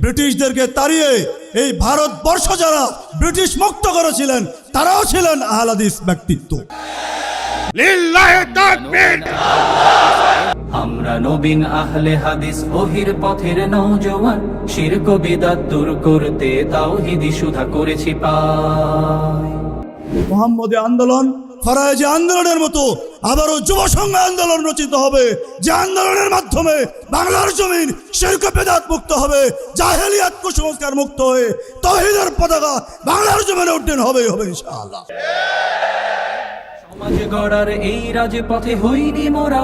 ব্রিটিশদেরকে তাড়িয়ে এই ভারতবর্ষ যারা ব্রিটিশ মুক্ত করেছিলেন তারাও ছিলেন আহলাদিস ব্যক্তিত্ব। আমরা নবীন আহলে হাদিস ওহির পথের নৌজওয়ান শিরক বিদাত দূর করতে তাওহিদি সুধা করেছি পায় মোহাম্মদী আন্দোলন ফরায়েজি আন্দোলনের মতো আবারও যুব সংঘ আন্দোলন রচিত হবে যে আন্দোলনের মাধ্যমে বাংলার জমিন শিল্প বেদাত মুক্ত হবে জাহেলিয়াত কুসংস্কার মুক্ত হয়ে তহিদের পতাকা বাংলার জমিনে উড্ডীন হবে হবে ইনশাআল্লাহ। সমাজ গড়ার এই রাজপথে হইনি মোরা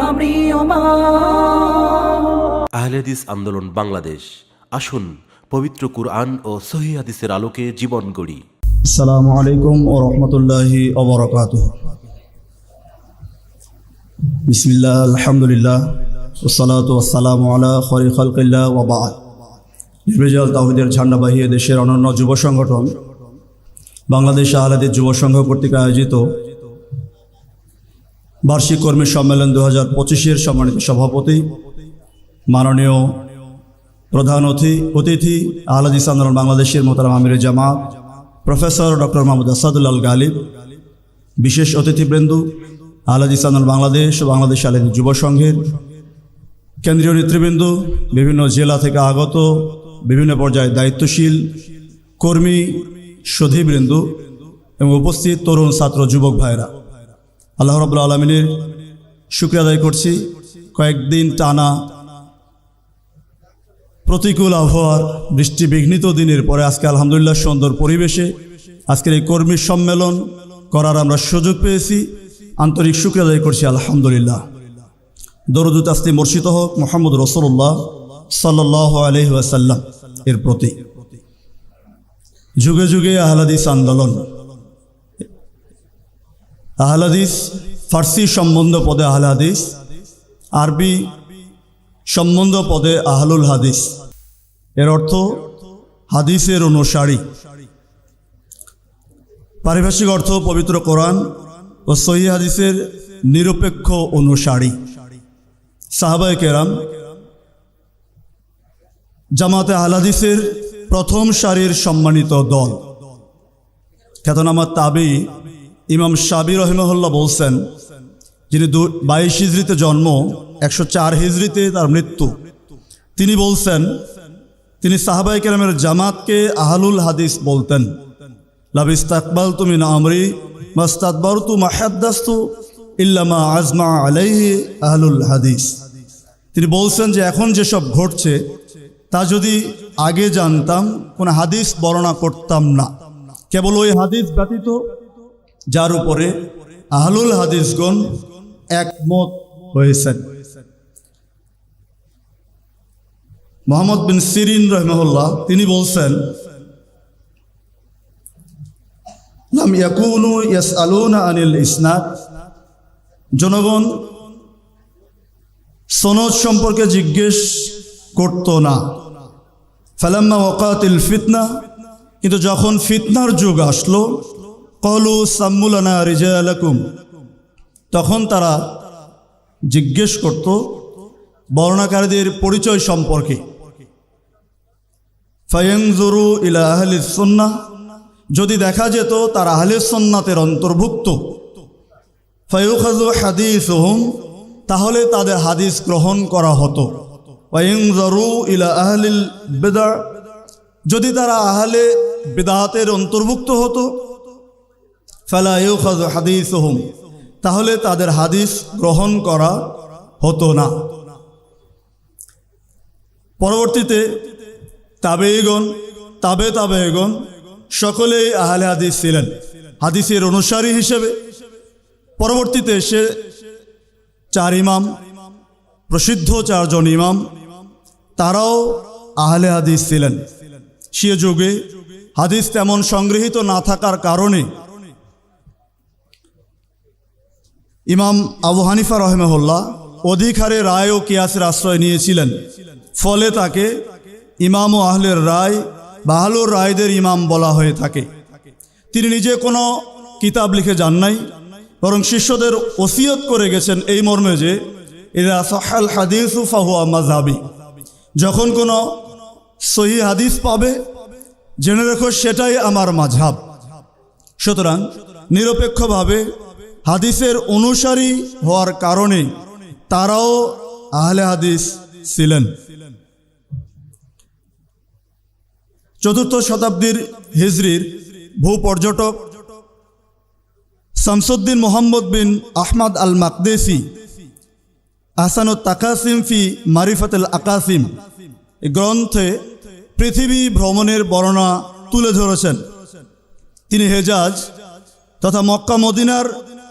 আহলেদিস আন্দোলন বাংলাদেশ। আসুন পবিত্র কুরআন ও সহি হাদিসের আলোকে জীবন গড়ি। আসসালামু আলাইকুম ও রহমতুল্লাহি অবরকাত বিসমিল্লাহ, আলহামদুলিল্লাহ ওসালাত ওসালাম আলা খরি খালকিল্লাহ ওবাদ নির্বেজাল তাহিদের ঝান্ডা বাহিয়ে দেশের অনন্য যুব সংগঠন বাংলাদেশ আহলাদের যুব সংঘ কর্তৃক আয়োজিত বার্ষিক কর্মী সম্মেলন দু হাজার পঁচিশের সম্মানিত সভাপতি, মাননীয় প্রধান অতি অতিথি আহলাদিস বাংলাদেশের মোতারাম আমির জামাত প্রফেসর ডক্টর মোহাম্মদ আসাদুল্লাল গালিব, বিশেষ অতিথিবৃন্দ আহলাদিস আন্দোলন বাংলাদেশ ও বাংলাদেশ আহলাদি যুব সংঘের কেন্দ্রীয় নেতৃবৃন্দ, বিভিন্ন জেলা থেকে আগত, বিভিন্ন পর্যায়ে দায়িত্বশীল কর্মী সধীবৃন্দ এবং উপস্থিত তরুণ ছাত্র যুবক ভাইরা আল্লাহ রবুল্লা আলমিনের শুক্রিয়া আদায় করছি। কয়েকদিন টানা প্রতিকূল আবহাওয়ার বৃষ্টি বিঘ্নিত দিনের পরে আজকে আলহামদুলিল্লাহ সুন্দর পরিবেশে আজকের এই কর্মী সম্মেলন করার আমরা সুযোগ পেয়েছি। আন্তরিক শুক্রিয়া আদায় করছি, আলহামদুলিল্লাহ। দরদুত আসতে মর্ষিত হোক, মোহাম্মদ রসুল্লাহ সাল্লাহ আলহি এর প্রতি। যুগে যুগে আহলাদিস আন্দোলন। আহলাদিস ফার্সি সম্বন্ধ পদে আহলাদিস, আরবি সম্বন্ধ পদে আহলুল হাদিস। এর অর্থ হাদিসের অনুসারী। পারিভাষিক অর্থ পবিত্র কোরআন ও সহি হাদিসের নিরপেক্ষ অনুসারী। সাহাবায় কেরাম জামাতে আহলাদিসের প্রথম সারির সম্মানিত দল। খ্যাতনামা তাবি ইমাম সাবি রহিমহল্লা বলছেন যিনি বাইশ হিজড়িতে জন্ম, একশো চার হিজড়িতে তার মৃত্যু। তিনি বলছেন, তিনি সাহাবাই কেরামের জামাতকে আহলুল হাদিস বলতেন লাবিস্তাকবাল তুমি না আমরি মাস্তাদবর তু মাহাদ্দাস্তু ইল্লামা আজমা আলাইহি আহলুল হাদিস। তিনি বলছেন যে এখন যেসব ঘটছে, তা যদি আগে জানতাম, কোনো হাদিস বর্ণনা করতাম না। কেবল ওই হাদিস ব্যতীত, যার উপরে আহলুল হাদিসগণ একমত হয়েছেন। মোহাম্মদ বিন সিরিন রহমহল্লা তিনি বলছেন আলুনা আনিল ইসনাদ। জনগণ সনদ সম্পর্কে জিজ্ঞেস করত না। ফালাম্মা ওকাতিল ফিতনা, কিন্তু যখন ফিতনার যুগ আসলো কলু সাম্মুলানা রিজালাকুম তখন তারা জিজ্ঞেস করত বর্ণাকারীদের পরিচয় সম্পর্কে। ফায়ংজরু ইলা আহলি সন্না যদি দেখা যেত তার আহলে সন্নাতের অন্তর্ভুক্ত। ফায়ুখাজু হাদিস তাহলে তাদের হাদিস গ্রহণ করা হতো। ওয়াইংজরু ইলা আহলিল বেদা যদি তারা আহলে বেদাহাতের অন্তর্ভুক্ত হতো। ফালা হাদিস তাহলে তাদের হাদিস গ্রহণ করা হতো না। পরবর্তীতে তাবেগণ তাবে তাবেগণ সকলেই আহলে হাদিস ছিলেন। হাদিসের অনুসারী হিসেবে। পরবর্তীতে এসে চার ইমাম, প্রসিদ্ধ চারজন ইমাম, তারাও আহলে হাদিস ছিলেন। সে যুগে হাদিস তেমন সংগৃহীত না থাকার কারণে ইমাম আবু হানিফা রহমহল্লা অধিক হারে রায় ও কিয়াসের আশ্রয় নিয়েছিলেন। ফলে তাকে ইমাম ও আহলের রায়, বাহালুর রায়দের ইমাম বলা হয়ে থাকে। তিনি নিজে কোনো কিতাব লিখে যান নাই, বরং শিষ্যদের ওসিয়ত করে গেছেন এই মর্মে যে এরা সহাল হাদিসু ফাহুয়া মাঝহাবি যখন কোনো সহি হাদিস পাবে, জেনে রেখো সেটাই আমার মাঝহাব সুতরাং নিরপেক্ষভাবে হাদিসের অনুসারী হওয়ার কারণে তারাও আহলে হাদিস ছিলেন। চতুর্থ শতাব্দীর হিজরির ভূপর্যটক শামসুদ্দিন মোহাম্মদ বিন আহমদ আল মাকদেসি আহসানুত তাকাসিম ফি মারিফাতুল আকাসিম গ্রন্থে পৃথিবী ভ্রমণের বর্ণনা তুলে ধরেছেন। তিনি হেজাজ তথা মক্কা মদিনার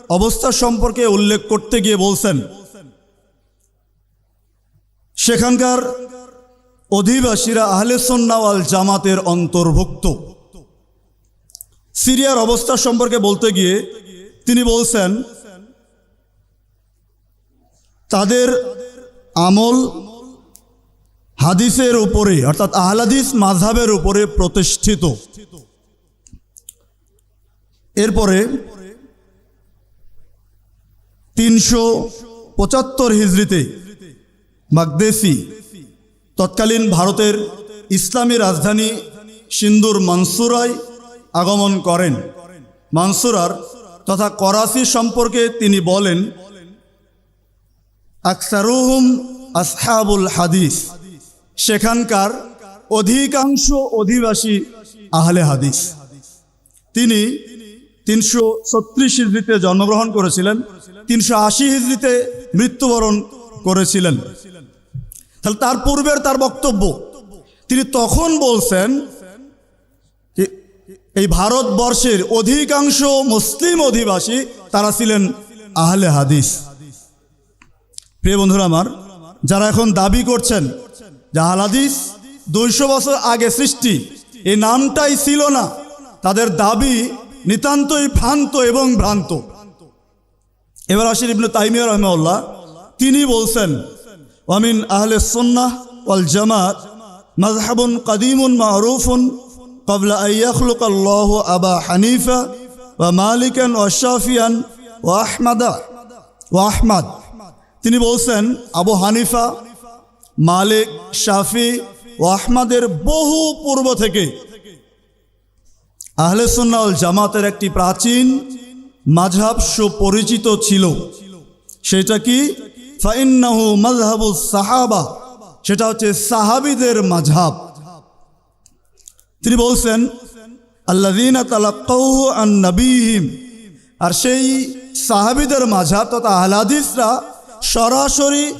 অবস্থা সম্পর্কে উল্লেখ করতে গিয়ে বলছেন, সেখানকার অধিবাসীরা আহলে সন্নাওয়াল জামাতের অন্তর্ভুক্ত। সিরিয়ার অবস্থা সম্পর্কে বলতে গিয়ে তিনি বলছেন, তাদের আমল হাদিসের উপরে, অর্থাৎ আহলাদিস মাঝহাবের উপরে প্রতিষ্ঠিত। এরপরে তিনশো পঁচাত্তর হিজড়িতে মাকদেসি তৎকালীন ভারতের ইসলামী রাজধানী সিন্দুর মানসুরায় আগমন করেন। মানসুরার তথা করাচি সম্পর্কে তিনি বলেন, আকসারুহুম আসহাবুল হাদিস। সেখানকার অধিকাংশ অধিবাসী আহলে হাদিস। তিনি তিনশো ছত্রিশ হিজড়িতে জন্মগ্রহণ করেছিলেন, তিনশো আশি হিজড়িতে মৃত্যুবরণ করেছিলেন। তাহলে তার পূর্বের তার বক্তব্য, তিনি তখন বলছেন এই ভারতবর্ষের অধিকাংশ মুসলিম অধিবাসী তারা ছিলেন আহলে হাদিস। প্রিয় বন্ধুরা আমার, যারা এখন দাবি করছেন যে আহলে হাদিস দুইশো বছর আগে সৃষ্টি, এই নামটাই ছিল না, তাদের দাবি নিতান্তই ভ্রান্ত এবং ভ্রান্ত। এবার আসির ইবনে তাইমিয়া রহমাউল্লাহ তিনি বলছেন অমিন আহলে সন্না ওয়াল জামাত মাজহাবুন কাদিমুন মারুফুন কবলা আইয়াখলুক আল্লাহ আবা হানিফা বা মালিকান ও শাফিয়ান ও আহমাদা ও আহমাদ। তিনি বলছেন, আবু হানিফা, মালিক, শাফি ও আহমাদের বহু পূর্ব থেকে আহলে সুন্নাউল জামাতের একটি প্রাচীন মাঝহাব সুপরিচিত ছিল। সেটা কি? ফাইন্নাহু মাজহাবু সাহাবা। সেটা হচ্ছে সাহাবিদের মাঝহাব। তিনি বলছেন আল্লাদিনা আর সেই সাহাবিদের মাঝহাব তথা আহলাদিসরা সরাসরি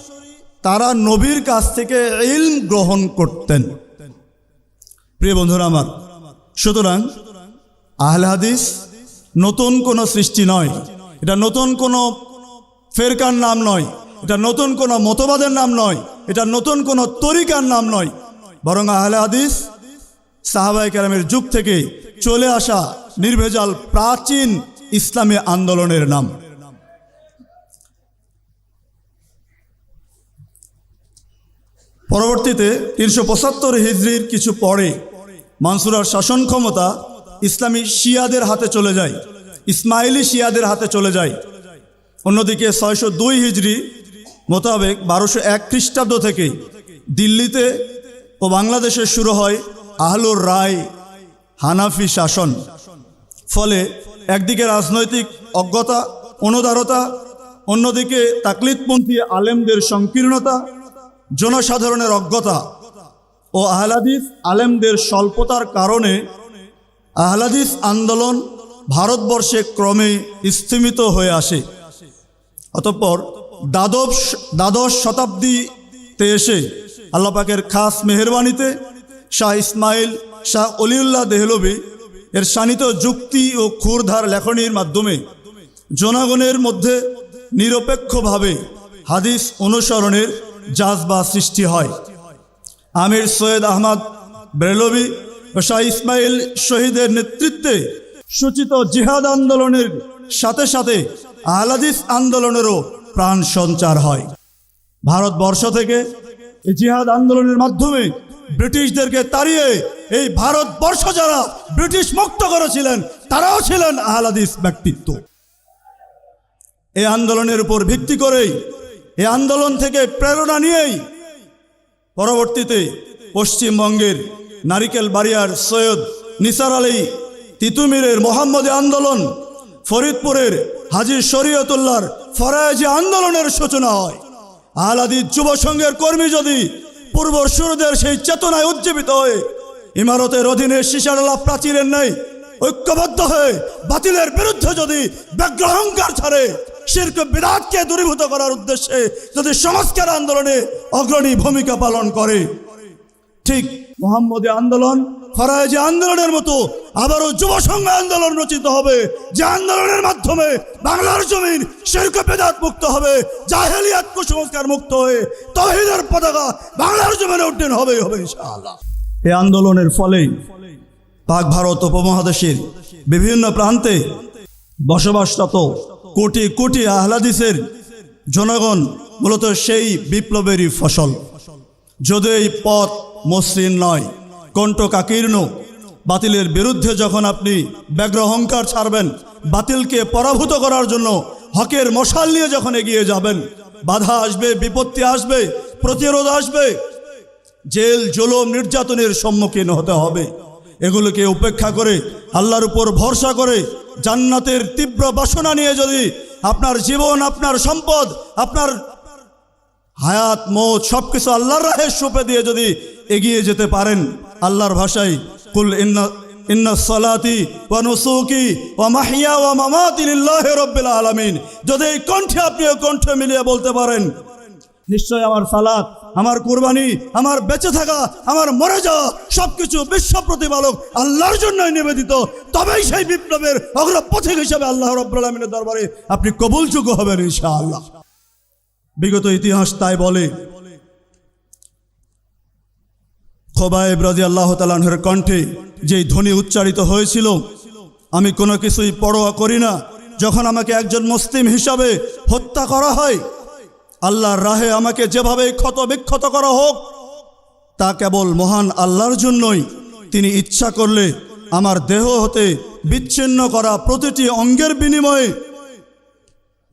তারা নবীর কাছ থেকে ইলম গ্রহণ করতেন। প্রিয় বন্ধুরা আমার, সুতরাং আহলে হাদিস নতুন কোনো সৃষ্টি নয়। এটা নতুন কোনো ফেরকার নাম নয়। এটা নতুন কোনো মতবাদের নাম নয়। এটা নতুন কোনো তরিকার নাম নয়। বরং আহলে হাদিস সাহাবাই কেরামের যুগ থেকে চলে আসা নির্ভেজাল প্রাচীন ইসলামী আন্দোলনের নাম। পরবর্তীতে তিনশো পঁচাত্তর হিজড়ির কিছু পরে মানসুরার শাসন ক্ষমতা ইসলামী শিয়াদের হাতে চলে যায়, ইসমাইলি শিয়াদের হাতে চলে যায়। অন্যদিকে ছয়শো দুই হিজড়ি মোতাবেক বারোশো এক খ্রিস্টাব্দ থেকে দিল্লিতে ও বাংলাদেশে শুরু হয় আহলুর রায় হানাফি শাসন। ফলে একদিকে রাজনৈতিক অজ্ঞতা, অনুদারতা, অন্যদিকে তাকলিদপন্থী আলেমদের সংকীর্ণতা, জনসাধারণের অজ্ঞতা ও আহলাদিস আলেমদের স্বল্পতার কারণে আহলাদিস আন্দোলন ভারতবর্ষে ক্রমে স্থিমিত হয়ে আসে। অতঃপর দ্বাদশ দ্বাদশ শতাব্দীতে এসে আল্লাপাকের খাস মেহরবানিতে শাহ ইসমাইল, শাহ অলিউল্লাহ দেহলবি এর শানিত যুক্তি ও ক্ষুরধার লেখনীর মাধ্যমে জনগণের মধ্যে নিরপেক্ষভাবে হাদিস অনুসরণের জাজবা সৃষ্টি হয়। আমির সৈয়দ আহমদ ব্রেলবি শাহ ইসমাইল শহীদের নেতৃত্বে সূচিত জিহাদ আন্দোলনের সাথে সাথে আহলাদিস আন্দোলনেরও প্রাণ সঞ্চার হয়। ভারতবর্ষ থেকে এই জিহাদ আন্দোলনের মাধ্যমে ব্রিটিশদেরকে তাড়িয়ে এই ভারতবর্ষ যারা ব্রিটিশ মুক্ত করেছিলেন, তারাও ছিলেন আহলাদিস ব্যক্তিত্ব। এই আন্দোলনের উপর ভিত্তি করেই এই আন্দোলন থেকে প্রেরণা নিয়েই পরবর্তীতে পশ্চিমবঙ্গের নারিকেল বাড়িয়ার সৈয়দ নিসার আলী, তিতুমিরের মোহাম্মদী আন্দোলন, ফরিদপুরের হাজির শরীয়তুল্লাহর ফরায়জি আন্দোলনের সূচনা হয়। আলাদি যুব সংঘের কর্মী যদি পূর্ব সুরদের সেই চেতনায় উজ্জীবিত হয়ে ইমারতের অধীনে শিশারলা প্রাচীরের নেই ঐক্যবদ্ধ হয়ে বাতিলের বিরুদ্ধে যদি ব্যগ্রহংকার ছাড়ে, শির্ক বিরাটকে দূরীভূত করার উদ্দেশ্যে যদি সংস্কার আন্দোলনে অগ্রণী ভূমিকা পালন করে। ঠিক মোহাম্মদী আন্দোলন ফরায়েজি আন্দোলনের মতো আবারও যুব সংঘ আন্দোলন রচিত হবে, যে আন্দোলনের মাধ্যমে বাংলার জমিন শিরক বেদাত মুক্ত হবে, জাহেলিয়াত কুসংস্কার মুক্ত হয়ে তহিদের পতাকা বাংলার জমিনে উড্ডীন হবে হবে ইনশাআল্লাহ। এই আন্দোলনের ফলেই পাক ভারত উপমহাদেশের বিভিন্ন প্রান্তে বসবাসরত কোটি কোটি আহলাদিসের জনগণ মূলত সেই বিপ্লবেরই ফসল। যদি এই পথ মসৃণ নয়। কণ্ঠ কাকীর্ণ বাতিলের বিরুদ্ধে যখন আপনি ব্যগ্র অহংকার ছাড়বেন, বাতিলকে পরাভূত করার জন্য হকের মশাল নিয়ে যখন এগিয়ে যাবেন, বাধা আসবে, বিপত্তি আসবে, প্রতিরোধ আসবে, জেল, জুলুম, নির্যাতনের সম্মুখীন হতে হবে। এগুলোকে উপেক্ষা করে, আল্লাহর উপর ভরসা করে, জান্নাতের তীব্র বাসনা নিয়ে যদি আপনার জীবন, আপনার সম্পদ, আপনার হায়াত, মৌত সব কিছু আল্লাহর রাহে সোপে দিয়ে যদি এগিয়ে যেতে পারেন। আল্লাহর ভাষায়, কুল ইন্না ইন্না সলাতি ওয়া নুসুকি ওয়া মাহিয়া ওয়া মামাতি লিল্লাহি আলামিন। যদি কণ্ঠে আপনি কণ্ঠে মিলিয়ে বলতে পারেন, নিশ্চয় আমার সালাত, আমার কুরবানি, আমার বেঁচে থাকা, আমার মরে যাওয়া সবকিছু বিশ্ব প্রতিপালক আল্লাহর জন্যই নিবেদিত। তবেই সেই বিপ্লবের অগ্রপথিক হিসেবে আল্লাহ রব্বুল আলমিনের দরবারে আপনি কবুলযোগ্য হবেন ইনশাআল্লাহ। বিগত ইতিহাস তাই বলে খোবায়েব রাজি আল্লাহ তালাহের কণ্ঠে যেই ধ্বনি উচ্চারিত হয়েছিল, আমি কোনো কিছুই পরোয়া করি না। যখন আমাকে একজন মুসলিম হিসাবে হত্যা করা হয়, আল্লাহর রাহে আমাকে যেভাবে ক্ষত বিক্ষত করা হোক, তা কেবল মহান আল্লাহর জন্যই। তিনি ইচ্ছা করলে আমার দেহ হতে বিচ্ছিন্ন করা প্রতিটি অঙ্গের বিনিময়ে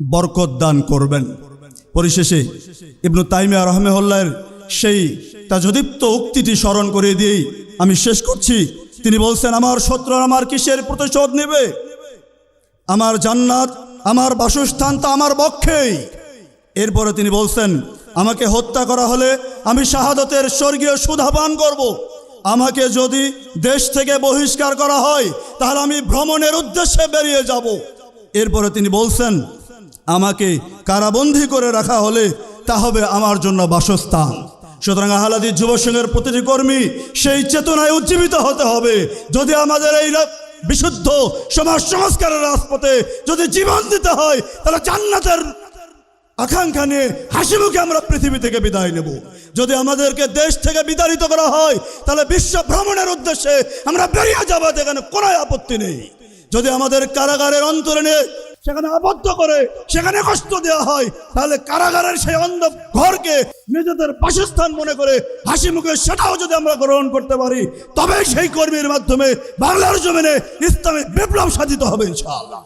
বরকত দান করবেন। পরিশেষে ইবনু তাইমিয়া রহমেহল্লার সেই তাজদীপ্ত উক্তিটি স্মরণ করে দিয়েই আমি শেষ করছি। তিনি বলছেন, আমার শত্রু আমার কিসের প্রতিশোধ নেবে? আমার জান্নাত, আমার বাসস্থান তা আমার পক্ষেই। এরপরে তিনি বলছেন, আমাকে হত্যা করা হলে আমি শাহাদতের স্বর্গীয় সুধাপান করব। আমাকে যদি দেশ থেকে বহিষ্কার করা হয়, তাহলে আমি ভ্রমণের উদ্দেশ্যে বেরিয়ে যাব। এরপরে তিনি বলছেন, আমাকে কারাবন্দী করে রাখা হলে তা হবে আমার জন্য বাসস্থান। সুতরাং আহলাদি যুব সংঘের প্রতিটি কর্মী সেই চেতনায় উজ্জীবিত হতে হবে। যদি আমাদের এই বিশুদ্ধ সমাজ সংস্কারের রাজপথে যদি জীবন দিতে হয়, তাহলে জান্নাতের আকাঙ্ক্ষা নিয়ে হাসি মুখে আমরা পৃথিবী থেকে বিদায় নেব। যদি আমাদেরকে দেশ থেকে বিতাড়িত করা হয়, তাহলে বিশ্ব ভ্রমণের উদ্দেশ্যে আমরা বেরিয়ে যাব এখানে কোনো আপত্তি নেই। যদি আমাদের কারাগারের অন্তরে সেখানে আবদ্ধ করে, সেখানে কষ্ট দেওয়া হয়, তাহলে কারাগারের সেই অন্ধ ঘরকে নিজেদের বাসস্থান মনে করে হাসি মুখে সেটাও যদি আমরা গ্রহণ করতে পারি তবে সেই কর্মীর মাধ্যমে বাংলার জমিনে ইসলামী বিপ্লব সাধিত হবে ইনশাআল্লাহ।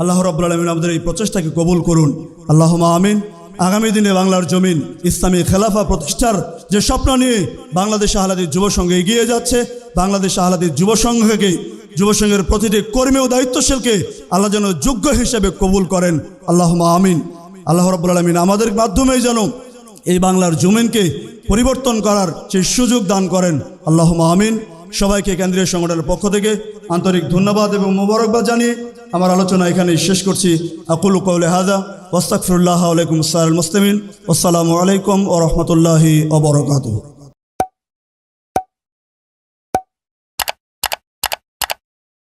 আল্লাহ রব্বুল আলমিন আমাদের এই প্রচেষ্টাকে কবুল করুন। আল্লাহ আমিন। আগামী দিনে বাংলার জমিন ইসলামী খেলাফা প্রতিষ্ঠার যে স্বপ্ন নিয়ে বাংলাদেশ আহলাদির যুব এগিয়ে যাচ্ছে, বাংলাদেশ আহলাদির যুব সংঘকে যুব সংঘের প্রতিটি কর্মী ও দায়িত্বশীলকে আল্লাহ যেন যোগ্য হিসেবে কবুল করেন। আল্লাহ আমিন। আল্লাহ রব্বুল আলমিন আমাদের মাধ্যমেই যেন এই বাংলার জমিনকে পরিবর্তন করার সেই সুযোগ দান করেন। আল্লাহ আমিন। সবাইকে কেন্দ্রীয় সংগঠনের পক্ষ থেকে আন্তরিক ধন্যবাদ এবং মোবারকবাদ জানিয়ে আমার আলোচনা এখানে শেষ করছি। আকুল কৌলে হাজা ওস্তাকফিরুল্লাহ আলাইকুম সাল মুসলিমিন। আসসালামু আলাইকুম ও রহমতুল্লাহি ওবরকাত